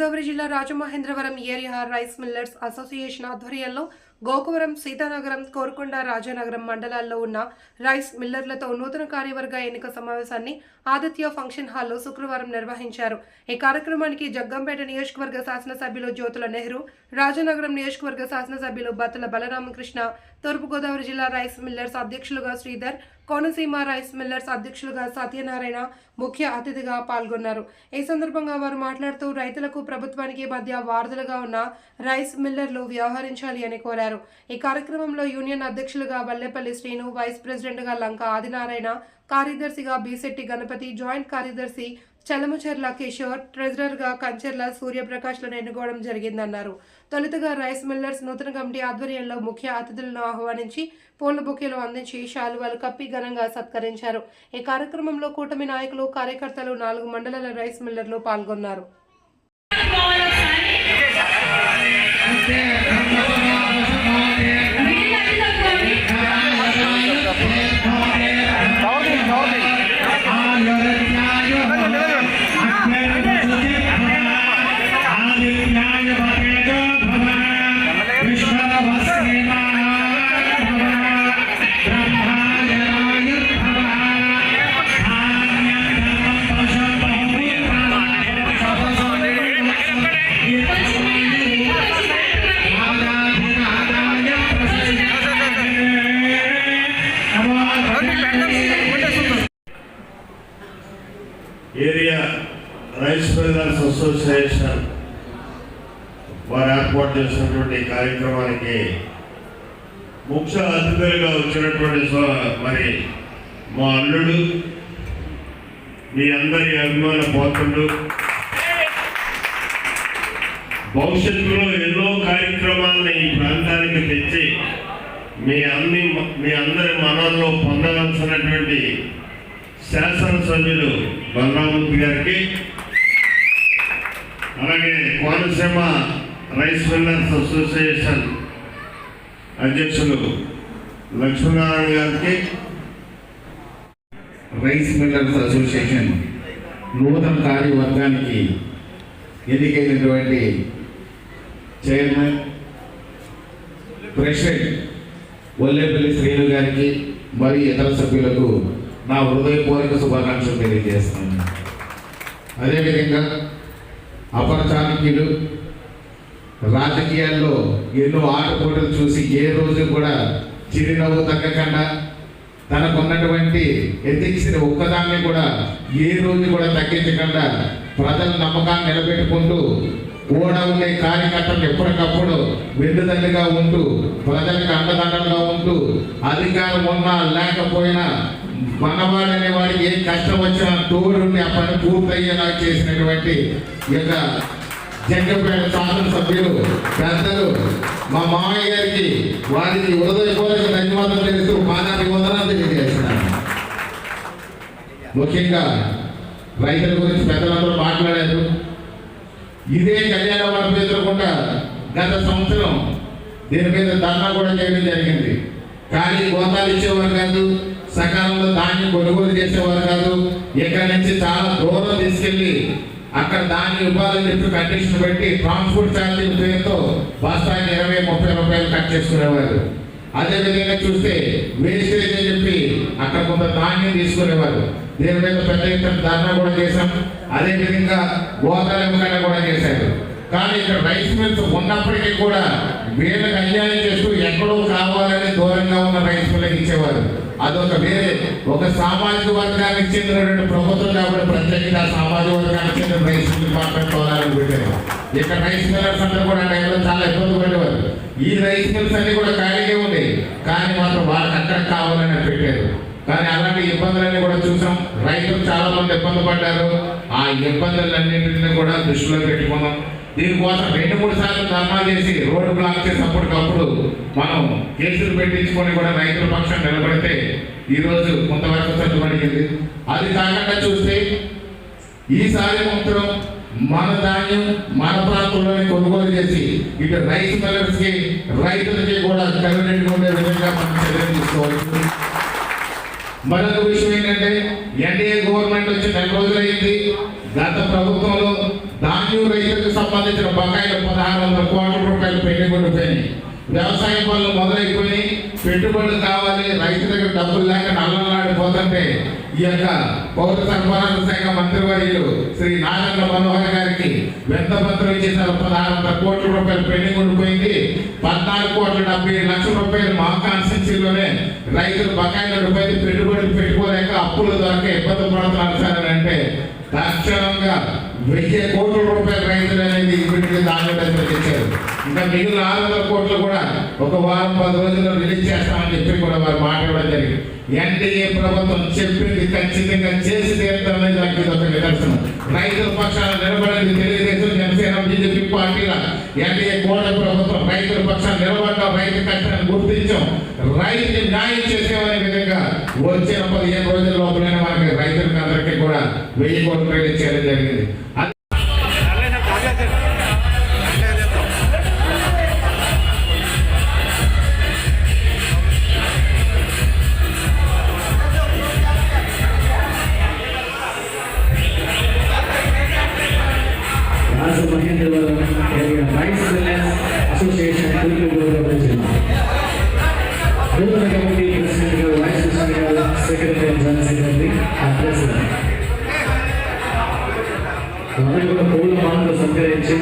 గోదావరి జిల్లా Rajamahendravaram area rice millers association ఆధ్వర్యంలో గోకువరం సీతానగరం కోరుకొండ రాజానగరం మండలాల్లో ఉన్న రైస్ మిల్లర్లతో నూతన కార్యవర్గ ఎన్నిక సమావేశాన్ని ఆదిత్య ఫంక్షన్ హాల్లో శుక్రవారం నిర్వహించారు. ఈ కార్యక్రమానికి జగ్గంపేట నియోజకవర్గ శాసనసభ్యులు జ్యోతుల నెహ్రూ రాజానగరం నియోజకవర్గ శాసనసభ్యులు బత్తల బలరామకృష్ణ తూర్పుగోదావరి జిల్లా రైస్ మిల్లర్స్ అధ్యక్షులుగా శ్రీధర్ కోనసీమ రైస్ మిల్లర్స్ అధ్యక్షులుగా సత్యనారాయణ ముఖ్య అతిథిగా పాల్గొన్నారు. ఈ సందర్భంగా వారు మాట్లాడుతూ రైతులకు ప్రభుత్వానికి మధ్య వారధులుగా ఉన్న రైస్ మిల్లర్లు వ్యవహరించాలి అని కోరారు. ఈ కార్యక్రమంలో యూనియన్ అధ్యక్షులుగా వల్లేపల్లి శ్రీను వైస్ ప్రెసిడెంట్గా లంక ఆదినారాయణ కార్యదర్శిగా బీసెట్టి గణపతి జాయింట్ కార్యదర్శి చలమచర్ల కిషోర్ ట్రెజరర్గా కంచెర్ల సూర్యప్రకాష్లను ఎన్నుకోవడం జరిగిందన్నారు. తొలుతగా రైస్ మిల్లర్స్ నూతన కమిటీ ఆధ్వర్యంలో ముఖ్య అతిథులను ఆహ్వానించి పూల బొకేలు అందించి శాలువాలు కప్పి ఘనంగా సత్కరించారు. ఈ కార్యక్రమంలో కూటమి నాయకులు కార్యకర్తలు నాలుగు మండలాల రైస్ మిల్లర్లు పాల్గొన్నారు. రైస్ బ్రదర్స్ అసోసియేషన్ వారు ఏర్పాటు చేసినటువంటి కార్యక్రమానికి ముఖ్య అతిథులుగా వచ్చినటువంటి మరి మా అల్లుడు మీ అందరి అభిమాన పాత్రుడు భవిష్యత్తులో ఎన్నో కార్యక్రమాలను ఈ ప్రాంతానికి తెచ్చి మీ అన్ని మీ అందరి మనల్లో పొందవలసినటువంటి శాసనసభ్యులు బలరామూర్తి గారికి అలాగే కోనసీమ రైస్ మిల్లర్స్ అసోసియేషన్ అధ్యక్షులు లక్ష్మీనారాయణ గారికి రైస్ మిల్లర్స్ అసోసియేషన్ నూతన కార్యవర్గానికి ఎన్నికైనటువంటి చైర్మన్ ప్రెసిడెంట్ వల్లేపల్లి శ్రీను గారికి మరియు ఇతర సభ్యులకు నా హృదయపూర్వక శుభాకాంక్షలు తెలియజేస్తున్నాను. అదేవిధంగా అపర చాణక్యులు రాజకీయాల్లో ఎన్నో ఆటపోటలు చూసి ఏ రోజు కూడా చిరునవ్వు తగ్గకుండా తనకున్నటువంటి ఎథిక్స్ని ఒక్కదాన్ని కూడా ఏ రోజు కూడా తగ్గించకుండా ప్రజల నమ్మకాన్ని నిలబెట్టుకుంటూ కూడా ఉండే కార్యకర్తలు ఎప్పటికప్పుడు వెన్నుదండుగా ఉంటూ ప్రజలకు అండదండలుగా ఉంటూ అధికారం ఉన్నా లేకపోయినా మనవాడనే వాడికి ఏ కష్టం వచ్చినా తోడుండి ఆ పని పూర్తయ్యేలా చేసినటువంటి ఈ యొక్క జగ్గపేట శాసనసభ్యులు పెద్దలు మా మామయ్య గారికి వారికి హృదయపూర్వక ధన్యవాదాలు తెలుస్తూ పాదాది వందనాలు తెలియజేస్తున్నాను. ముఖ్యంగా రైతుల గురించి పెద్దలందరూ మాట్లాడారు. ఇదే కళ్యాణ వరపు ఎదురకుండా గత సంవత్సరం దీని మీద ధర్నా కూడా చేయడం జరిగింది. కానీ గోతాలు ఇచ్చేవారు కాదు సకాలంలో ధాన్యం కొనుగోలు చేసేవారు కాదు. ఇక్కడ నుంచి చాలా దూరం తీసుకెళ్ళి అక్కడ దాన్ని ఇవ్వాలని చెప్పి కండిషన్ పెట్టి ట్రాన్స్పోర్ట్ ఛార్జీల పేరుతో బస్తాకి ఇరవై ముప్పై రూపాయలు కట్ చేసుకునేవారు. అదే విధంగా చూస్తే వేస్టేజ్ అని చెప్పి అక్కడ కొంత ధాన్యం తీసుకునేవారు. దీని మీద పెద్ద ఎత్తున ధర్నా కూడా చేశాం. అదేవిధంగా గోదావరి కూడా చేశారు. కానీ ఇక్కడ రైస్ మిల్స్ ఉన్నప్పటికీ కూడా వీళ్ళకి అన్యాయం చేస్తూ ఎక్కడో కావాలని దూరంగా ఉన్న రైస్ మిల్కి ఇచ్చేవారు. అదొక వేరే. ఒక సామాజిక వర్గానికి చెందినటువంటి ప్రభుత్వం కాబట్టి ప్రత్యేకంగా సామాజిక వర్గానికి చెందిన రైస్ మిల్ డిపార్ట్మెంట్ కోరాలని పెట్టారు ఇక్కడ రైస్ మిల్లర్స్ అందరూ కూడా టైంలో చాలా ఇబ్బంది పడేవారు. ఈ రైస్ మిల్స్ అన్ని కూడా ఖాళీగా ఉండేవి కానీ మాత్రం వాళ్ళకి అక్కడ కావాలని పెట్టారు. కానీ అలాంటి ఇబ్బందులన్నీ కూడా చూసాం. రైతులు చాలా మంది ఇబ్బంది పడ్డారు. ఆ ఇబ్బందులన్నింటినీ కూడా దృష్టిలో పెట్టుకున్నాం. దీనికోసం రెండు మూడు సార్లు ధర్నా చేసి రోడ్డు బ్లాక్ చేసినప్పటికప్పుడు మనం కేసులు పెట్టించుకొని కూడా రైతుల పక్షం నిలబడితే ఈరోజు కొంతవరకు సర్దుబడింది అది కాకుండా చూస్తే ఈసారి మాత్రం మన ధాన్యం మన ప్రాంతంలోనే కొనుగోలు చేసి ఇటు రైస్ మిల్లర్స్కి రైతులకి కూడా కన్వీనెంట్ ఉండే విధంగా మనం చర్యలు తీసుకోవచ్చు మరొక విషయం ఏంటంటే ఎన్డీఏ గవర్నమెంట్ వచ్చి నెల రోజులైంది. గత ప్రభుత్వంలో ధాన్యం రైతులకు సంబంధించిన బకాయిలు పదహారు వందల కోట్ల రూపాయలు పెండింగ్ ఉండిపోయినాయి వ్యవసాయ పనులు మొదలైపోయి పెట్టుబడులు కావాలి రైతు దగ్గర డబ్బులు లేక నల్లలాడిపోతుంటే ఈ యొక్క పౌర సరఫరాల శాఖ మంత్రివర్యులు శ్రీ నాగన్న మనోహర్ గారికి వెంట పత్రం ఇచ్చేసారు పదహారు వందల కోట్ల రూపాయలు పెండింగ్ ఉండిపోయింది. పద్నాలుగు కోట్ల డెబ్బై లక్షల రూపాయలు మా కాన్స్టిట్యూన్సీలోనే రైతులు బకాయిల రూపాయలు పెట్టుబడులు పెట్టుకోలేక అప్పులు దొరక ఇబ్బంది పడుతున్నారు సార్ అంటే తక్షణంగా వెయ్యి కోట్ల రూపాయల రైతులు అనేది ఇప్పటికే దాని తెచ్చారు. ఇంకా మిగిలిన ఆరు వందల కోట్లు కూడా ఒక వారం పది రోజుల్లో రిలీజ్ చేస్తామని చెప్పి కూడా వారు మాట్లాడడం జరిగింది. ఎన్డీఏ ప్రభుత్వం చెప్పింది ఖచ్చితంగా చేసి తీరుతామనేది దానికి ఒక నిదర్శనం. రైతుల పక్షాన నిలబడేది తెలుగుదేశం జనసేన బీజేపీ పార్టీల ఎన్డీఏ కోట ప్రభుత్వం. రైతుల పక్షాన నిలబడ్డాం రైతు కష్టాన్ని గుర్తించాం రైతుని న్యాయం చేసేవనే విధంగా వచ్చిన పదిహేను రోజుల లోపలైన మనకి రైతులకు అందరికీ కూడా వెయ్యి కోట్ల రిలీజ్ చేయడం జరిగింది. అసోసియేషన్ తూర్పు గోదావరి జిల్లా నూతన కమిటీ ప్రెసిడెంట్ గారు వైస్ ప్రెసిడెంట్ గారు secretary and general secretary and president అందరూ కూడా పూల మాలలు సంకరించి